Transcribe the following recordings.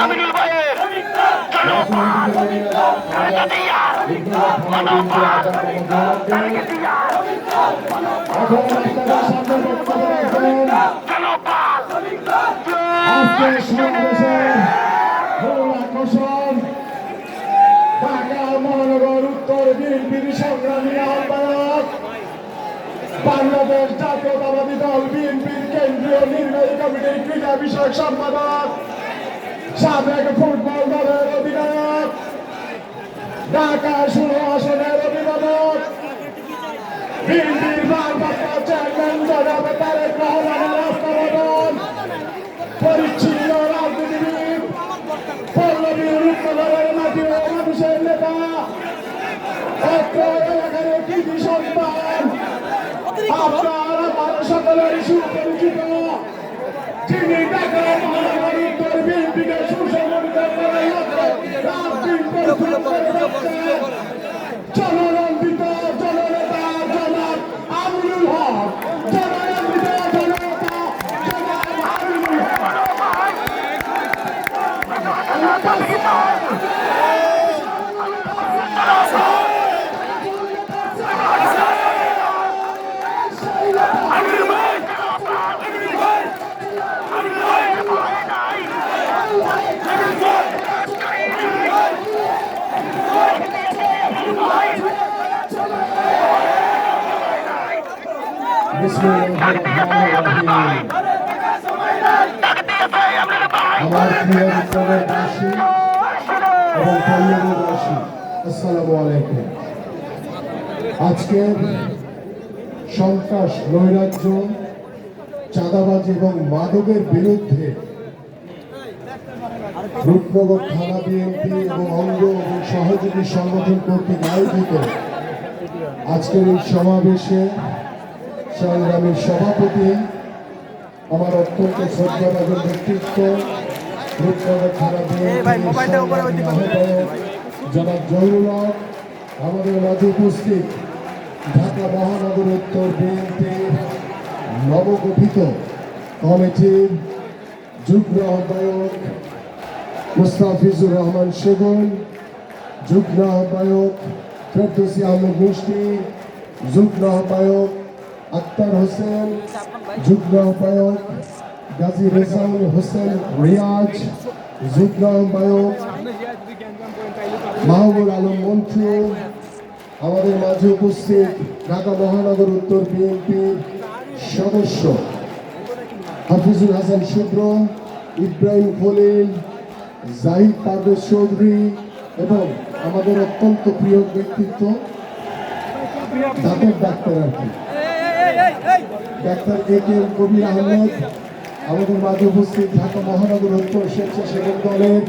আমিনুল ভাইয়ের আজকে সমাবেশের মূল আকর্ষণ ঢাকা মহানগর উত্তর বিএনপির সংগ্রামী আহ্বায়ক বাংলাদেশ জাতীয়তাবাদী দল, বিএনপির কেন্দ্রীয় নির্বাহী কমিটির ক্রীড়া বিষয়ক সম্পাদক, সাবেক ফুটবল দলের অধিনায়ক, ঢাকা ষোলো আসনের অভিভাবক, বিএনপির ভারপ্রাপ্ত চেয়ারম্যান জনাব তারেক রহমানের রাষ্ট্রপ্রধান পরিচ্ছন্ন রাজনীতিবিদ পল্লবী রূপনগরের মাটি ও মানুষের নেতা অত্র এলাকার কৃষি সন্তান আপনার আমার সকলের সুপরিচিত যিনি ঢাকা মহানগর উত্তর বিএনপিকে সুসংগঠিত করার লক্ষ্যে রাজনীতি পরিচালনা করে যাচ্ছেন জননন্দিত জননেতা জনাব আমিনুল হক জননন্দিত জননেতা জনাব আমিনুল হক আমার সন্ত্রাস নৈরাজ্য চাঁদাবাজি এবং মাদকের বিরুদ্ধে রূপনগর থানা বিএনপি এবং অঙ্গ এবং সহযোগী সংগঠন কর্তৃক আয়োজিত আজকের এই সমাবেশে সংগ্রামের সভাপতি আমার অত্যন্ত শ্রদ্ধাভাজন ব্যক্তিত্ব রূপনগর থানা জনাব জহুরুল আমাদের মাঝে উপস্থিত ঢাকা মহানগর উত্তর বিএনপির নবগঠিত কমিটির যুগ্ম আহ্বায়ক মুস্তাফিজুর রহমান সেগুন যুগ্ম আহ্বায়ক ফেরদৌসি আহমেদ মুষ্টি যুগ্ম আহ্বায়ক আক্তার হোসেন, যুগ্ম আহ্বায়ক গাজী রেজাউল হোসেন রিয়াজ, যুগ্ম আহ্বায়ক মাহবুব আলম মন্টু, আমাদের মাঝে উপস্থিত ঢাকা মহানগর উত্তর বিএনপির সদস্য হাফিজুল হাসান শুভ্র, ইব্রাহিম খলিল, জাহিদ পারভেজ চৌধুরী এবং আমাদের অত্যন্ত প্রিয় ব্যক্তিত্ব দাঁতের ডাক্তার আর কি। ডাক্তার এ কে কবির আহমেদ, আমাদের মাঝে উপস্থিত ঢাকা মহানগর উত্তর স্বেচ্ছাসেবক দলের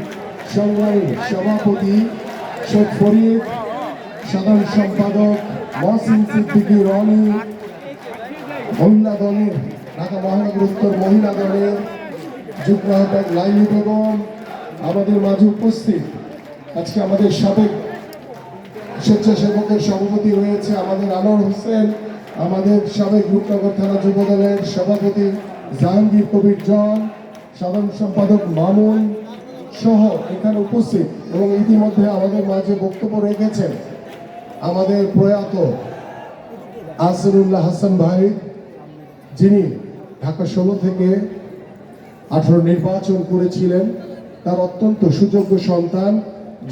সংগ্রামী সভাপতি শেখ ফরিদ, সাধারণ সম্পাদক মহসিন সিদ্দিকী, রনি, মহিলা দলের ঢাকা মহানগর উত্তর মহিলা দলের যুগ্ম আহ্বায়ক লাইলি বেগম, আমাদের মাঝে উপস্থিত আজকে আমাদের সাবেক স্বেচ্ছাসেবকের সভাপতি রয়েছে আমাদের আনোয়ার হোসেন। আমাদের সাবেক রূপনগর থানা যুব দলের সভাপতি জাহাঙ্গীর কবির জন, সাধারণ সম্পাদক মামুন সহ এখানে উপস্থিত এবং ইতিমধ্যে আমাদের মাঝে বক্তব্য রেখেছেন আমাদের প্রয়াত আসরুল্লাহ হাসান ভাই, যিনি ঢাকা ষোলো থেকে আঠারো নির্বাচন করেছিলেন। তার অত্যন্ত সুযোগ্য সন্তান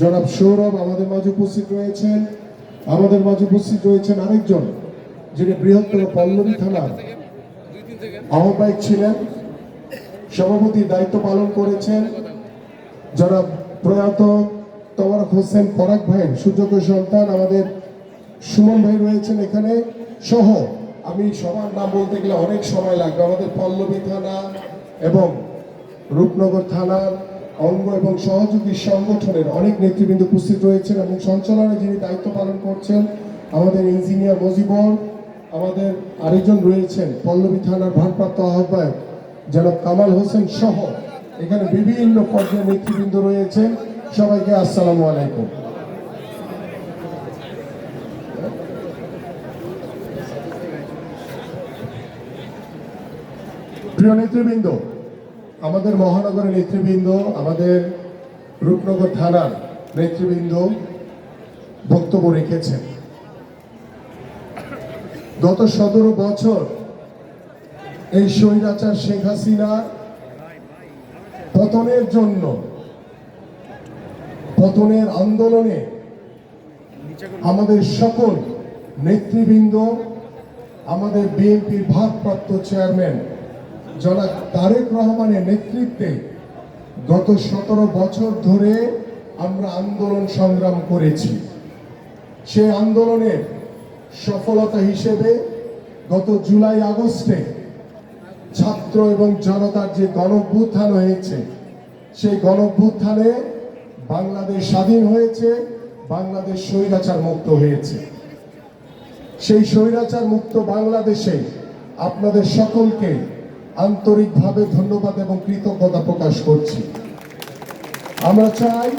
জনাব সৌরভ আমাদের মাঝে উপস্থিত রয়েছেন। আমাদের মাঝে উপস্থিত রয়েছেন আরেকজন যিনি বৃহত্তর পল্লবী থানার আহ্বায়ক ছিলেন সভাপতির দায়িত্ব পালন করেছেন যারা প্রয়াত তবরক হোসেন পরাগ ভাইয়ের সুযোগ্য সন্তান আমাদের সুমন ভাই রয়েছেন এখানে। সহ, আমি সবার নাম বলতে গেলে অনেক সময় লাগবে। আমাদের পল্লবী থানা এবং রূপনগর থানার অঙ্গ এবং সহযোগী সংগঠনের অনেক নেতৃবৃন্দ উপস্থিত রয়েছেন এবং সঞ্চালনে যিনি দায়িত্ব পালন করছেন, আমাদের ইঞ্জিনিয়ার মজিবর আমাদের আরেকজন রয়েছেন, পল্লবী থানার ভারপ্রাপ্ত আহ্বায়ক জনাব কামাল হোসেন সহ এখানে বিভিন্ন পর্যায়ের নেতৃবৃন্দ রয়েছেন। সবাইকে আসসালামু আলাইকুম। প্রিয় নেতৃবৃন্দ, আমাদের মহানগরের নেতৃবৃন্দ, আমাদের রূপনগর থানার নেতৃবৃন্দ বক্তব্য রেখেছেন। গত সতেরো বছর এই স্বৈরাচার শেখ হাসিনা পতনের জন্য, পতনের আন্দোলনে আমাদের সকল নেতৃবৃন্দ, আমাদের বিএনপির ভারপ্রাপ্ত চেয়ারম্যান জনাব তারেক রহমানের নেতৃত্বে গত সতেরো বছর ধরে আমরা আন্দোলন সংগ্রাম করেছি। সেই আন্দোলনের সফলতা হিসেবে গত জুলাই আগস্টে ছাত্র এবং জনতার যে গণভ্যুত্থান হয়েছে, সেই গণভ্যুত্থানে বাংলাদেশ স্বাধীন হয়েছে, বাংলাদেশ স্বৈরাচার মুক্ত হয়েছে। সেই স্বৈরাচার মুক্ত বাংলাদেশে আপনাদের সকলকে আন্তরিকভাবে ধন্যবাদ এবং কৃতজ্ঞতা প্রকাশ করছি। আমরা চাই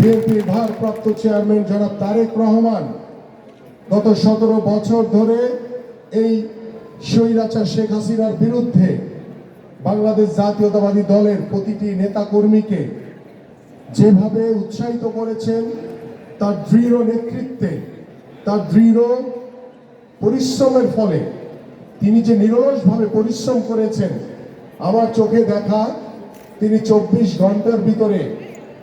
বিএনপির ভারপ্রাপ্ত চেয়ারম্যান জনাব তারেক রহমান গত সতেরো বছর ধরে এই স্বৈরাচার শেখ হাসিনার বিরুদ্ধে বাংলাদেশ জাতীয়তাবাদী দলের প্রতিটি নেতা কর্মীকে যেভাবে উৎসাহিত করেছেন, তার দৃঢ় নেতৃত্বে, তার দৃঢ় পরিশ্রমের ফলে তিনি যে নিরলসভাবে পরিশ্রম করেছেন, আমার চোখে দেখা তিনি চব্বিশ ঘণ্টার ভিতরে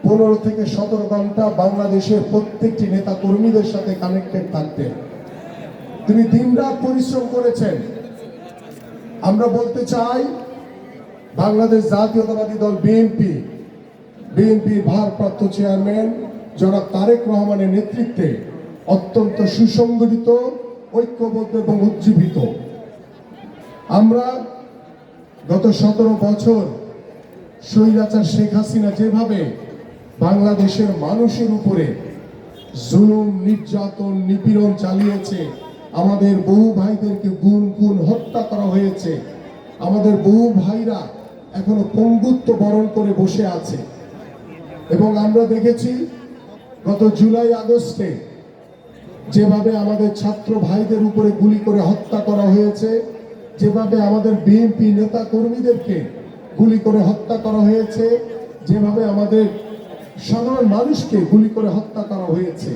পনেরো থেকে সতেরো ঘণ্টা বাংলাদেশের প্রত্যেকটি নেতা কর্মীদের সাথে কানেক্টেড থাকতেন তিনি দিনরাত পরিশ্রম করেছেন। আমরা বলতে চাই, বাংলাদেশ জাতীয়তাবাদী দল বিএনপি বিএনপির ভারপ্রাপ্ত চেয়ারম্যান জনাব তারেক রহমানের নেতৃত্বে অত্যন্ত সুসংগঠিত, ঐক্যবদ্ধ এবং উজ্জীবিত। আমরা গত সতেরো বছর স্বৈরাচার শেখ হাসিনা যেভাবে বাংলাদেশের মানুষের উপরে জুলুম, নির্যাতন, নিপীড়ন চালিয়েছে। আমাদের বহু ভাইদেরকে গুণ গুণ হত্যা করা হয়েছে। আমাদের বহু ভাইরা এখনও পঙ্গুত্ব বরণ করে বসে আছে। এবং আমরা দেখেছি, গত জুলাই আগস্টে যেভাবে আমাদের ছাত্র ভাইদের উপরে গুলি করে হত্যা করা হয়েছে, যেভাবে আমাদের বিএনপি নেতা কর্মীদেরকে গুলি করে হত্যা করা হয়েছে, যেভাবে আমাদের সাধারণ মানুষকে গুলি করে হত্যা করা হয়েছে।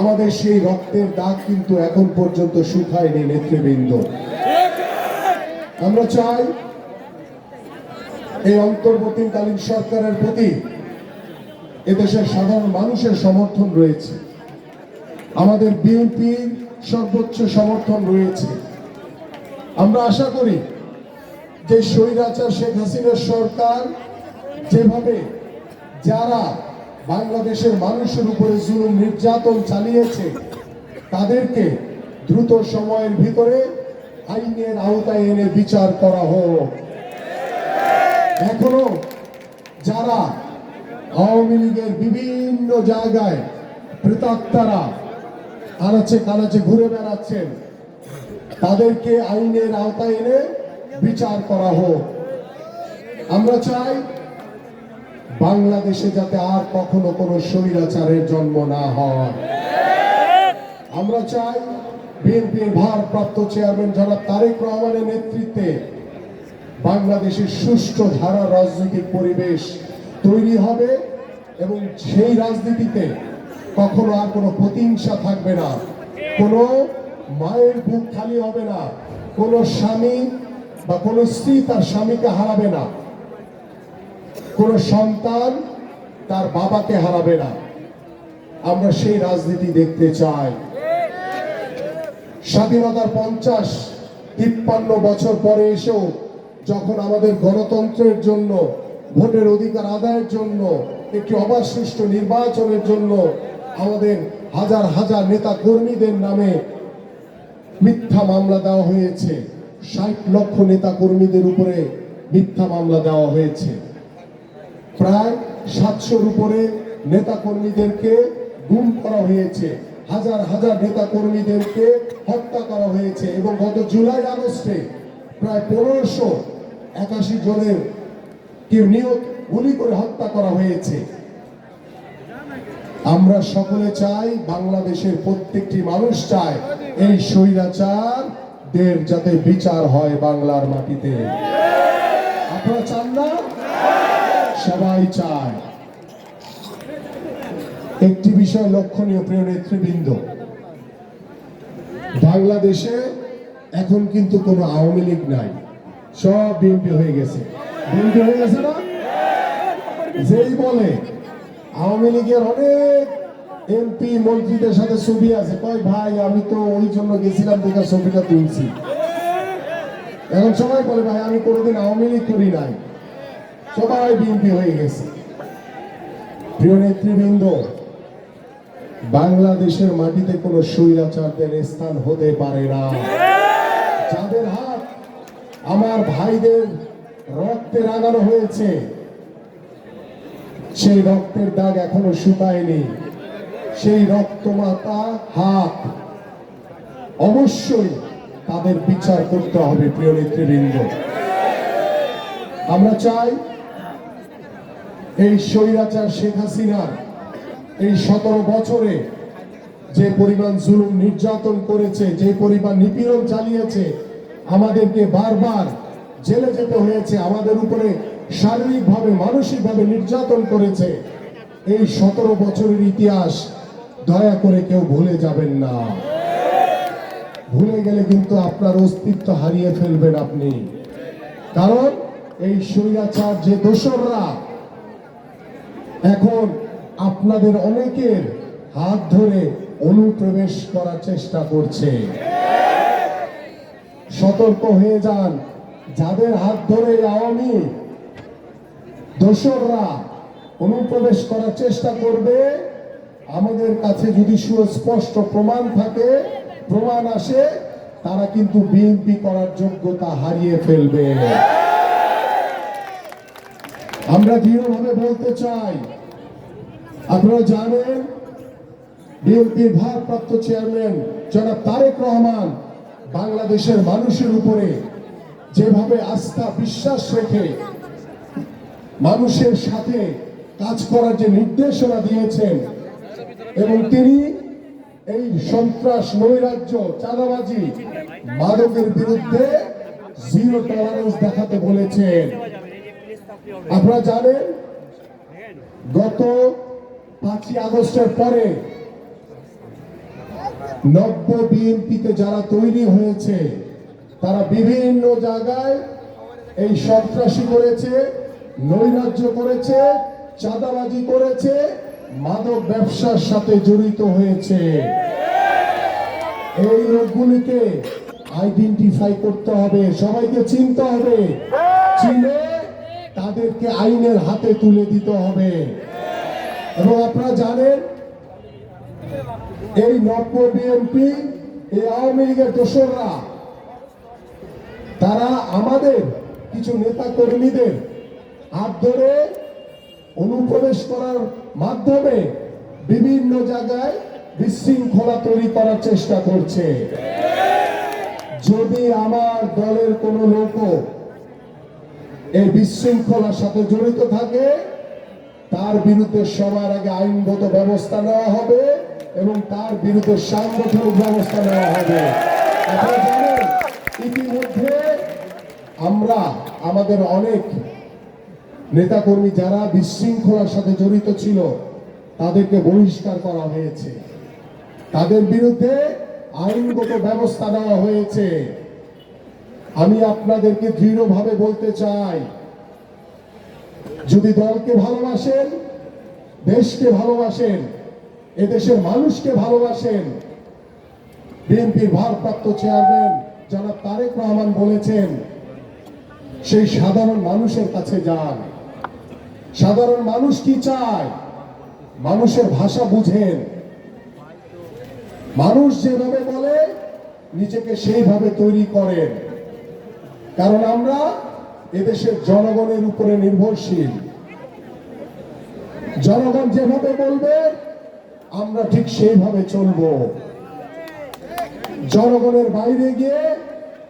আমাদের সেই রক্তের দাগ কিন্তু এখন পর্যন্ত শুকায়নি নেতৃবৃন্দ। আমরা চাই এই অন্তর্বর্তীকালীন সরকারের প্রতি এদেশের সাধারণ মানুষের সমর্থন রয়েছে। আমাদের বিএনপির সর্বোচ্চ সমর্থন রয়েছে। আমরা আশা করি যে স্বৈরাচার শেখ হাসিনার সরকার যেভাবে যারা বাংলাদেশের মানুষের উপরে জুলুম নির্যাতন চালিয়েছে, তাদেরকে দ্রুত সময়ের ভিতরে আইনের আওতায় এনে বিচার করা হোক। এখনও যারা আওয়ামী লীগের বিভিন্ন জায়গায় প্রেতাত্মারা আনাচে কানাচে ঘুরে বেড়াচ্ছেন, তাদেরকে আইনের আওতায় এনে বিচার করা হোক। আমরা চাই বাংলাদেশে যাতে আর কখনো কোনো স্বৈরাচারের জন্ম না হয়। আমরা চাই বিএনপির ভারপ্রাপ্ত চেয়ারম্যান জনাব তারেক রহমানের নেতৃত্বে বাংলাদেশের সুষ্ঠু ধারা রাজনৈতিক পরিবেশ তৈরি হবে এবং সেই রাজনীতিতে কখনো আর কোনো প্রতিহিংসা থাকবে না। কোনো মায়ের বুক খালি হবে না, কোনো স্বামী বা কোনো স্ত্রী তার স্বামীকে হারাবে না। কোনো সন্তান তার বাবাকে হারাবে না। আমরা সেই রাজনীতি দেখতে চাই। স্বাধীনতার পঞ্চাশ, তিপ্পান্ন বছর পরে এসেও যখন আমাদের গণতন্ত্রের জন্য, ভোটের অধিকার আদায়ের জন্য, একটি অবাধ সুষ্ঠু নির্বাচনের জন্য আমাদের হাজার হাজার নেতা কর্মীদের নামে মিথ্যা মামলা দেওয়া হয়েছে। ষাট লক্ষ নেতা কর্মীদের উপরে মিথ্যা মামলা দেওয়া হয়েছে। প্রায় সাতশোর উপরে নেতা কর্মীদেরকে গুম করা হয়েছে। হাজার হাজার নেতা কর্মীদেরকে হত্যা করা হয়েছে এবং গত জুলাই আগস্টে প্রায় পনেরোশো একাশি জনের কেউ নিয়োগ গুলি করে হত্যা করা হয়েছে। আমরা সকলে চাই বাংলাদেশের প্রত্যেকটি মানুষ চায় এই স্বৈরাচার দের যাতে বিচার হয় বাংলার মাটিতে। আপনারা চান না? সবাই চায়। একটি বিষয় লক্ষণীয়, প্রিয় নেতৃবৃন্দ। বাংলাদেশে এখন কিন্তু কোনো আওয়ামী লীগ নাই। সব বিএনপি হয়ে গেছে। বিএনপি হয়ে গেছে না? যেই বলে, আওয়ামী লীগের অনেক এমপি মন্ত্রীদের সাথে ছবি আছে। কয়, ভাই, আমি তো ওই জন্য গেছিলাম দেখে ছবিটা তুলছি। এখন সবাই বলে, ভাই, আমি কোনোদিন আওয়ামী লীগ করি নাই। সবাই বিএনপি হয়ে গেছে। প্রিয় নেতৃবৃন্দ, বাংলাদেশের মাটিতে কোনো স্বৈরাচারদের স্থান হতে পারে না। যাদের হাত আমার ভাইদের রক্তে রাগানো হয়েছে, সেই রক্তের দাগ এখনও শুকায়নি। সেই রক্তমাতা হাত অবশ্যই তাদের বিচার করতে হবে, প্রিয় নেতৃবৃন্দ। আমরা চাই এই স্বৈরাচার শেখ হাসিনার এই সতেরো বছরে যে পরিমাণ জুলুম নির্যাতন করেছে, যে পরিমাণ নিপীড়ন চালিয়েছে, আমাদেরকে বারবার জেলে যেতে হয়েছে, আমাদের উপরে শারীরিকভাবে, মানসিকভাবে নির্যাতন করেছে, এই সতেরো বছরের ইতিহাস দয়া করে কেউ ভুলে যাবেন না। ভুলে গেলে কিন্তু আপনার অস্তিত্ব হারিয়ে ফেলবেন আপনি। কারণ এই স্বৈরাচার যে দোসররা এখন আপনাদের অনেকের হাত ধরে অনুপ্রবেশ করার চেষ্টা করছে। সতর্ক হয়ে যান। যাদের হাত ধরে আওয়ামী দোসররা অনুপ্রবেশ করার চেষ্টা করবে, আমাদের কাছে যদি সুস্পষ্ট প্রমাণ থাকে, প্রমাণ আসে, তারা কিন্তু বিএনপি করার যোগ্যতা হারিয়ে ফেলবে। আমরা দৃঢ়ভাবে বলতে চাই, আপনারা জানেন, বিএনপির ভারপ্রাপ্ত চেয়ারম্যান জনাব তারেক রহমান বাংলাদেশের মানুষের উপরে যেভাবে আস্থা বিশ্বাস রেখে মানুষের সাথে কাজ করার যে নির্দেশনা দিয়েছেন এবং তিনি এই সন্ত্রাস, নৈরাজ্য, চাঁদাবাজি, মাদকের বিরুদ্ধে জিরো টলারেন্স দেখাতে বলেছেন। আপনারা জানেন, গত পাঁচই আগস্টের পরে নব্য বিএনপিতে যারা তৈরি হয়েছে, তারা বিভিন্ন জায়গায় এই সন্ত্রাসী করেছে, নৈরাজ্য করেছে, চাঁদাবাজি করেছে, মাদক ব্যবসার সাথে জড়িত হয়েছে। এই লোকগুলিকে আইডেন্টিফাই করতে হবে, সবাইকে চিনতে হবে। চিনে তাদেরকে আইনের হাতে তুলে দিতে হবে। এবং আপনারা জানেন, এই নব্য বিএনপি, এই আওয়ামী লীগের দোসররা, তারা আমাদের কিছু নেতা কর্মীদের হাত ধরে অনুপ্রবেশ করার মাধ্যমে বিভিন্ন জায়গায় বিশৃঙ্খলা তৈরি করার চেষ্টা করছে। যদি আমার দলের কোনো লোকও এই বিশৃঙ্খলার সাথে জড়িত থাকে, তার বিরুদ্ধে সবার আগে আইনগত ব্যবস্থা নেওয়া হবে এবং তার বিরুদ্ধে সাংগঠনিক ব্যবস্থা নেওয়া হবে। ইতিমধ্যে আমরা, আমাদের অনেক নেতাকর্মী যারা বিশৃঙ্খলার সাথে জড়িত ছিল, তাদেরকে বহিষ্কার করা হয়েছে। তাদের বিরুদ্ধে আইনগত ব্যবস্থা নেওয়া হয়েছে। আমি আপনাদেরকে দৃঢ়ভাবে বলতে চাই, যদি দলকে ভালোবাসেন, দেশকে ভালোবাসেন, এদেশের মানুষকে ভালোবাসেন, বিএনপির ভারপ্রাপ্ত চেয়ারম্যান জনাব তারেক রহমান বলেছেন, সেই সাধারণ মানুষের কাছে যান। সাধারণ মানুষ কি চায়? মানুষের ভাষা বুঝেন। মানুষ যেভাবে বলে, নিজেকে সেইভাবে তৈরি করেন। কারণ আমরা এদেশের জনগণের উপরে নির্ভরশীল। জনগণ যেভাবে বলবে, আমরা ঠিক সেইভাবে চলব। জনগণের বাইরে গিয়ে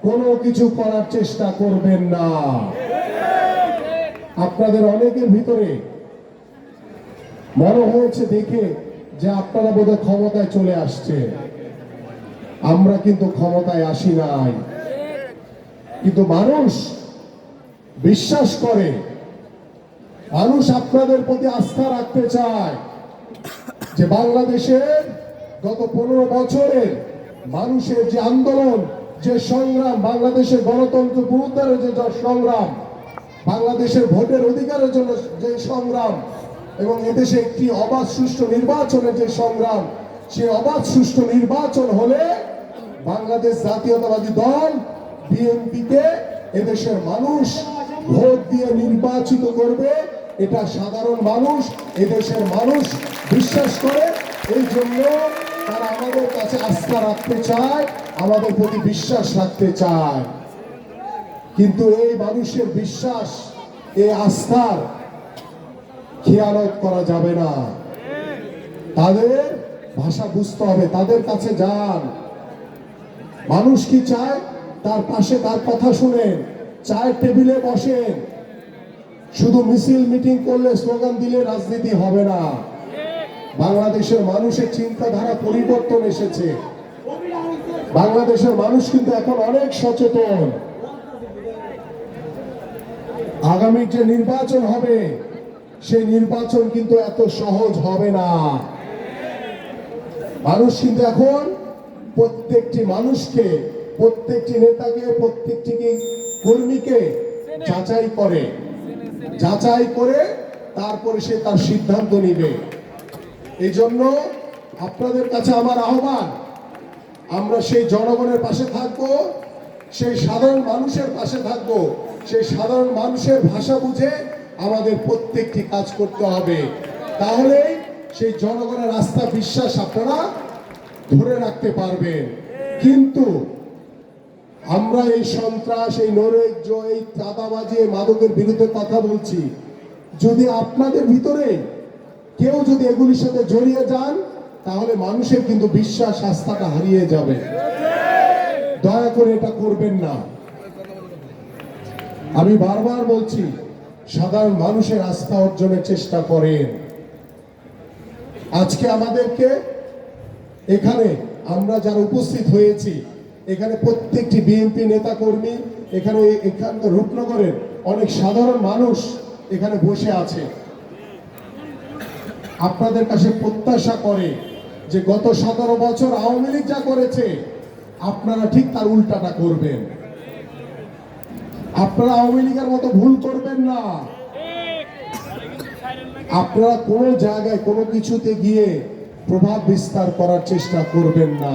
কোনো কিছু করার চেষ্টা করবেন না। আপনাদের অনেকের ভিতরে মনে হয়েছে দেখে যে আপনারা বোধহয় ক্ষমতায় চলে আসছে আমরা কিন্তু ক্ষমতায় আসি নাই। কিন্তু মানুষ বিশ্বাস করে। মানুষ আপনাদের প্রতি আস্থা রাখতে চায় যে বাংলাদেশের গত পনেরো বছরের মানুষের যে আন্দোলন, যে সংগ্রাম, বাংলাদেশের গণতন্ত্র পুনরুদ্ধারের যে যে সংগ্রাম, বাংলাদেশের ভোটের অধিকারের জন্য যে সংগ্রাম এবং এদেশে একটি অবাধ সুষ্ঠু নির্বাচনের যে সংগ্রাম সে অবাধ সুষ্ঠু নির্বাচন হলে বাংলাদেশ জাতীয়তাবাদী দল বিএনপিকে এদেশের মানুষ ভোট দিয়ে নির্বাচিত করবে, এটা সাধারণ মানুষ, এদেশের মানুষ বিশ্বাস করে। এই জন্য তারা আমাদের কাছে আস্থা রাখতে চায়, আমাদের প্রতি বিশ্বাস রাখতে চায়। কিন্তু এই মানুষের বিশ্বাস, এই আস্থার খেয়ালত করা যাবে না। তাদের ভাষা বুঝতে হবে, তাদের কাছে যান। মানুষ কি চায়? তার পাশে তার কথা শুনেন, চায়ের টেবিলে বসেন। শুধু মিছিল মিটিং করলে স্লোগান দিলে রাজনীতি হবে না। বাংলাদেশের মানুষের চিন্তাধারা পরিবর্তন এসেছে। বাংলাদেশের মানুষ কিন্তু এখন অনেক সচেতন। আগামী যে নির্বাচন হবে, সেই নির্বাচন কিন্তু এত সহজ হবে না। মানুষ কিন্তু এখন প্রত্যেকটি মানুষকে প্রত্যেকটি নেতাকে প্রত্যেকটি কর্মীকে যাচাই করে। যাচাই করে তারপরে সে তার সিদ্ধান্ত নিবে। এই জন্য আপনাদের কাছে আমার আহ্বান আমরা সেই জনগণের পাশে থাকব সেই সাধারণ মানুষের পাশে থাকব সেই সাধারণ মানুষের ভাষা বুঝে আমাদের প্রত্যেকটি কাজ করতে হবে। তাহলেই সেই জনগণের আস্থা বিশ্বাস আপনারা ধরে রাখতে পারবেন। কিন্তু আমরা এই সন্ত্রাস, এই নৈরাজ্য এই চাঁদাবাজি মাদকের বিরুদ্ধে কথা বলছি। যদি আপনাদের ভিতরে কেউ যদি এগুলির সাথে জড়িয়ে যান, তাহলে মানুষের কিন্তু বিশ্বাস আস্থাটা হারিয়ে যাবে। দয়া করে এটা করবেন না। আমি বারবার বলছি, সাধারণ মানুষের আস্থা অর্জনের চেষ্টা করেন। আজকে আমাদেরকে এখানে আমরা যারা উপস্থিত হয়েছি এখানে প্রত্যেকটি বিএনপি নেতা কর্মী এখানে এখানকার রূপনগরের অনেক সাধারণ মানুষ এখানে বসে আছে। আপনাদের কাছে প্রত্যাশা করে যে গত সতেরো বছর আওয়ামী লীগ যা করেছে, আপনারা ঠিক তার উল্টাটা করবেন। আপনারা আওয়ামী লীগের মতো ভুল করবেন না। আপনারা কোনো জায়গায় কোনো কিছুতে গিয়ে প্রভাব বিস্তার করার চেষ্টা করবেন না।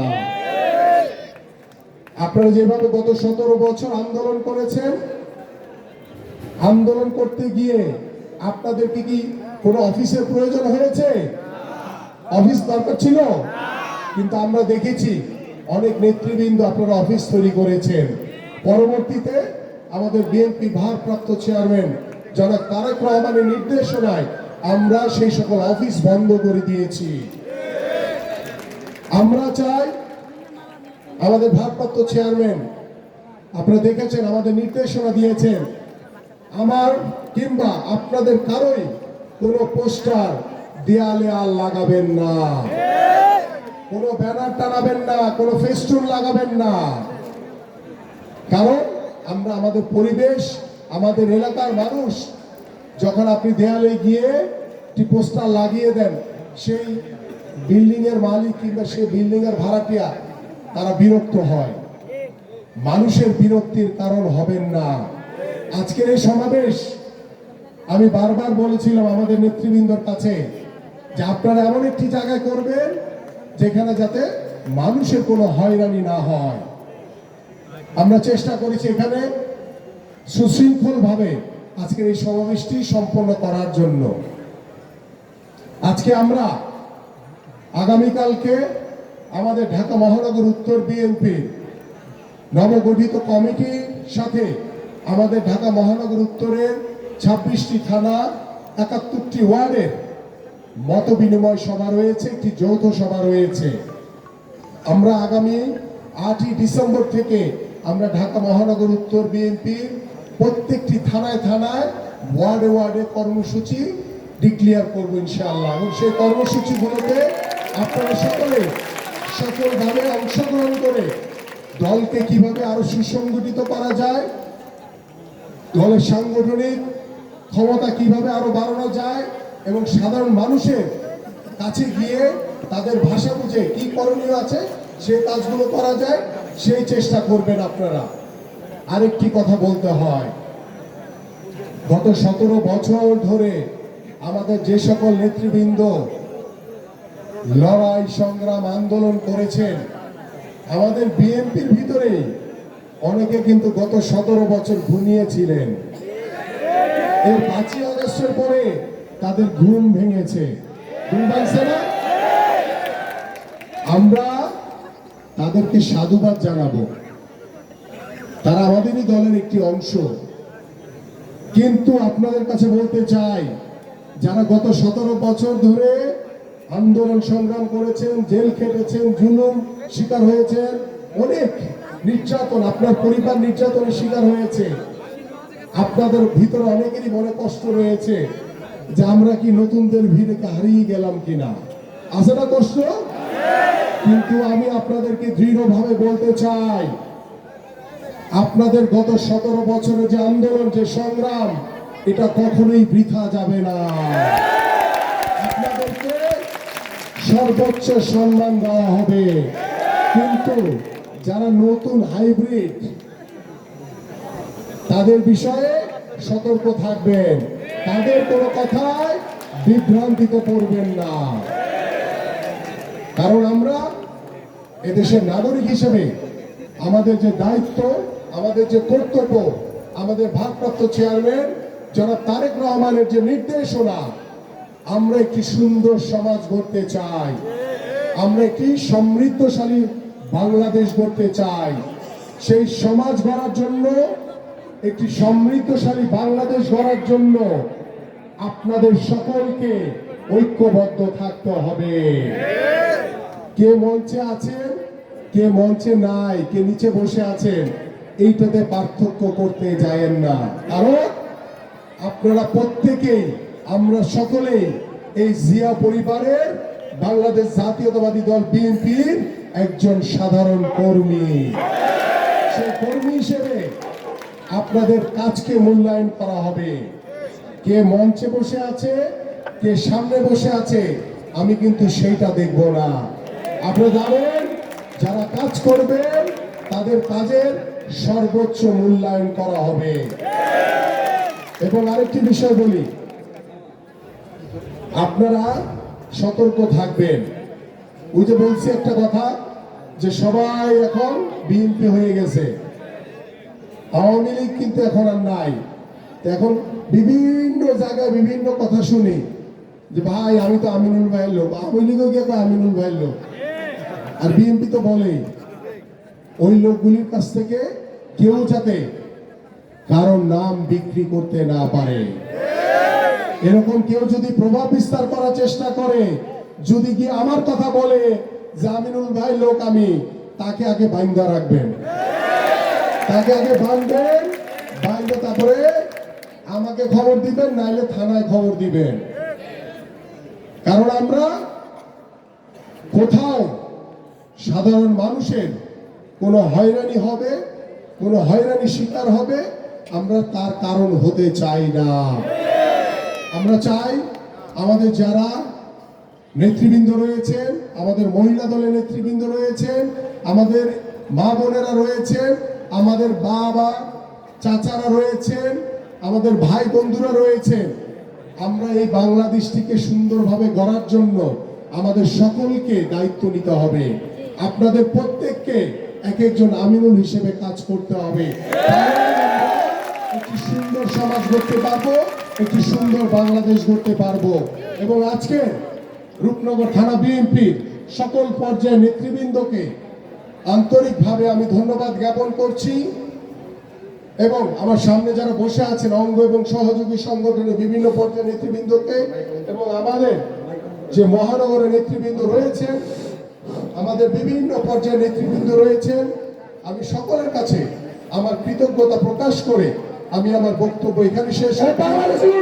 আপনারা যেভাবে গত সতেরো বছর আন্দোলন করেছেন, আন্দোলন করতে গিয়ে আপনাদেরকে কি কোনো অফিসের প্রয়োজন হয়েছে? অফিস দরকার ছিল? কিন্তু আমরা দেখেছি অনেক নেতৃবৃন্দ আপনারা অফিস তৈরি করেছেন। পরবর্তীতে আমাদের বিএনপি ভারপ্রাপ্ত চেয়ারম্যান জনাব তারেক রহমানের নির্দেশনায় আমরা সেই সকল অফিস বন্ধ করে দিয়েছি। আমরা চাই আমাদের ভারপ্রাপ্ত চেয়ারম্যান, আপনারা দেখেছেন, আমাদের নির্দেশনা দিয়েছেন। আমার কিংবা আপনাদের কারোই কোনো পোস্টার দেয়ালে আর লাগাবেন না। কোনো ব্যানার টানাবেন না, কোনো ফেস্টুন লাগাবেন না। কারণ আমরা আমাদের পরিবেশ, আমাদের এলাকার মানুষ, যখন আপনি দেয়ালে গিয়ে একটি পোস্টার লাগিয়ে দেন, সেই বিল্ডিং এর মালিক কিংবা সেই বিল্ডিং এর ভাড়াটিয়া তারা বিরক্ত হয়। মানুষের বিরক্তির কারণ হবেন না। আজকের এই সমাবেশ, আমি বারবার বলেছিলাম আমাদের নেতৃবৃন্দর কাছে যে আপনারা এমন একটি জায়গায় করবেন যেখানে যাতে মানুষের কোনো হয়রানি না হয়। আমরা চেষ্টা করেছি এখানে সুশৃঙ্খল ভাবে আজকের এই সমাবেশটি সম্পন্ন করার জন্য। আজকে আমরা আগামীকালকে আমাদের ঢাকা মহানগর উত্তর বিএনপি নবগঠিত কমিটির সাথে আমাদের ঢাকা মহানগর উত্তরের ছাব্বিশটি থানা, একাত্তরটি ওয়ার্ডের মত বিনিময় সভা রয়েছে, একটি যৌথ সভা রয়েছে। আমরা আগামী আটই ডিসেম্বর থেকে আমরা ঢাকা মহানগর উত্তর বিএনপির প্রত্যেকটি থানায় থানায়, ওয়ার্ডে ওয়ার্ডে কর্মসূচি ডিক্লিয়ার করব ইনশাআল্লাহ। এবং সেই কর্মসূচিগুলোতে আপনারা সকলে সফলভাবে অংশগ্রহণ করে দলকে কীভাবে আরও সুসংগঠিত করা যায়, দলের সাংগঠনিক ক্ষমতা কীভাবে আরও বাড়ানো যায় এবং সাধারণ মানুষের কাছে গিয়ে তাদের ভাষা বুঝে কি করণীয় আছে সে কাজগুলো করা যায়, সেই চেষ্টা করবেন আপনারা। আরেকটি কথা বলতে হয়, গত সতেরো বছর ধরে আমাদের যে সকল নেতৃবৃন্দ লড়াই, সংগ্রাম, আন্দোলন করেছেন। আমাদের বিএনপির ভিতরেই অনেকে কিন্তু গত সতেরো বছর ঘুমিয়েছিলেন। এই পাঁচই আগস্টের পরে তাদের ঘুম ভেঙেছে। আমরা তাদেরকে সাধুবাদ জানাব। তারা আমাদেরই দলের একটি অংশ। কিন্তু আপনাদের কাছে বলতে চাই, যারা গত সতেরো বছর ধরে আন্দোলন সংগ্রাম করেছেন, জেল খেটেছেন, জুলুম শিকার হয়েছেন, অনেক নির্যাতন, আপনার পরিবার নির্যাতনের শিকার হয়েছে। আপনাদের ভিতরে অনেকেরই মনে কষ্ট রয়েছে যে আমরা কি নতুনদের ভিড়কে হারিয়ে গেলাম কিনা। আছে না কষ্ট? কিন্তু আমি আপনাদেরকে দৃঢ়ভাবে বলতে চাই, আপনাদের গত সতেরো বছরে যে আন্দোলন, যে সংগ্রাম, এটা কখনোই বৃথা যাবে না। সর্বোচ্চ সম্মান দেওয়া হবে। কিন্তু যারা নতুন হাইব্রিড তাদের বিষয়ে সতর্ক থাকবেন। তাদের কোনো কথায় বিভ্রান্তিতে পড়বেন না। কারণ আমরা এদেশের নাগরিক হিসেবে আমাদের যে দায়িত্ব, আমাদের যে কর্তব্য, আমাদের ভারপ্রাপ্ত চেয়ারম্যান জনাব তারেক রহমানের যে নির্দেশনা আমরা একটি সুন্দর সমাজ গড়তে চাই। আমরা একটি সমৃদ্ধশালী বাংলাদেশ গড়তে চাই। সেই সমাজ গড়ার জন্য, একটি সমৃদ্ধশালী বাংলাদেশ গড়ার জন্য আপনাদের সকলকে ঐক্যবদ্ধ থাকতে হবে। কে মঞ্চে আছেন, কে মঞ্চে নাই, কে নিচে বসে আছেন, এইটাতে পার্থক্য করতে যায়েন না। কারণ আপনারা প্রত্যেকেই আমরা সকলেই এই জিয়া পরিবারের বাংলাদেশ জাতীয়তাবাদী দল বিএনপির একজন সাধারণ কর্মী। সেই কর্মী হিসেবে আপনাদের কাজকে মূল্যায়ন করা হবে। কে মঞ্চে বসে আছে, কে সামনে বসে আছে, আমি কিন্তু সেইটা দেখব না। আপনারা জানেন, যারা কাজ করবেন, তাদের কাজের সর্বোচ্চ মূল্যায়ন করা হবে। এবং আরেকটি বিষয় বলি আপনারা সতর্ক থাকবেন। ওই যে বলছি একটা কথা, যে সবাই এখন বিএনপি হয়ে গেছে। আওয়ামী লীগ কিন্তু এখন আর নাই। তো এখন বিভিন্ন জায়গায় বিভিন্ন কথা শুনি, যে ভাই, আমি তো আমিনুল ভাইয়ের লোক। আওয়ামী লীগও গিয়ে কয়, আমিনুল ভাইয়ের লোক। আর বিএনপি তো বলেই, ওই লোকগুলির কাছ থেকে কেউ যাতে কারোর নাম বিক্রি করতে না পারে। এরকম কেউ যদি প্রভাব বিস্তার করার চেষ্টা করে, যদি গিয়ে আমার কথা বলে যে আমিনুল ভাই লোক আমি, তাকে আগে বাইন্দা রাখবেন। তাকে আগে বাঁধবেন বাঁধবে তারপরে আমাকে খবর দিবেন, নাইলে থানায় খবর দিবেন। কারণ আমরা কোথাও সাধারণ মানুষের কোনো হয়রানি হবে, কোনো হয়রানি শিকার হবে, আমরা তার কারণ হতে চাই না। আমরা চাই আমাদের যারা নেতৃবৃন্দ রয়েছেন, আমাদের মহিলা দলের নেতৃবৃন্দ রয়েছেন, আমাদের মা বোনেরা রয়েছেন, আমাদের বাবা চাচারা রয়েছেন, আমাদের ভাই বন্ধুরা রয়েছেন, আমরা এই বাংলাদেশটিকে সুন্দরভাবে গড়ার জন্য আমাদের সকলকে দায়িত্ব নিতে হবে। আপনাদের প্রত্যেককে এক একজন আমিনুল হিসেবে কাজ করতে হবে। একটি সুন্দর সমাজ গড়তে পারব। একটি সুন্দর বাংলাদেশ গড়তে পারব। এবং আজকে রূপনগর থানা বিএনপির সকল পর্যায়ের নেতৃবৃন্দকে আন্তরিকভাবে আমি ধন্যবাদ জ্ঞাপন করছি। এবং আমার সামনে যারা বসে আছেন অঙ্গ এবং সহযোগী সংগঠনের বিভিন্ন পর্যায়ের নেতৃবৃন্দকে এবং আমাদের যে মহানগরের নেতৃবৃন্দ রয়েছেন, আমাদের বিভিন্ন পর্যায়ের নেতৃবৃন্দ রয়েছেন, আমি সকলের কাছে আমার কৃতজ্ঞতা প্রকাশ করে আমি আমার বক্তব্য এখানে শেষ করছি।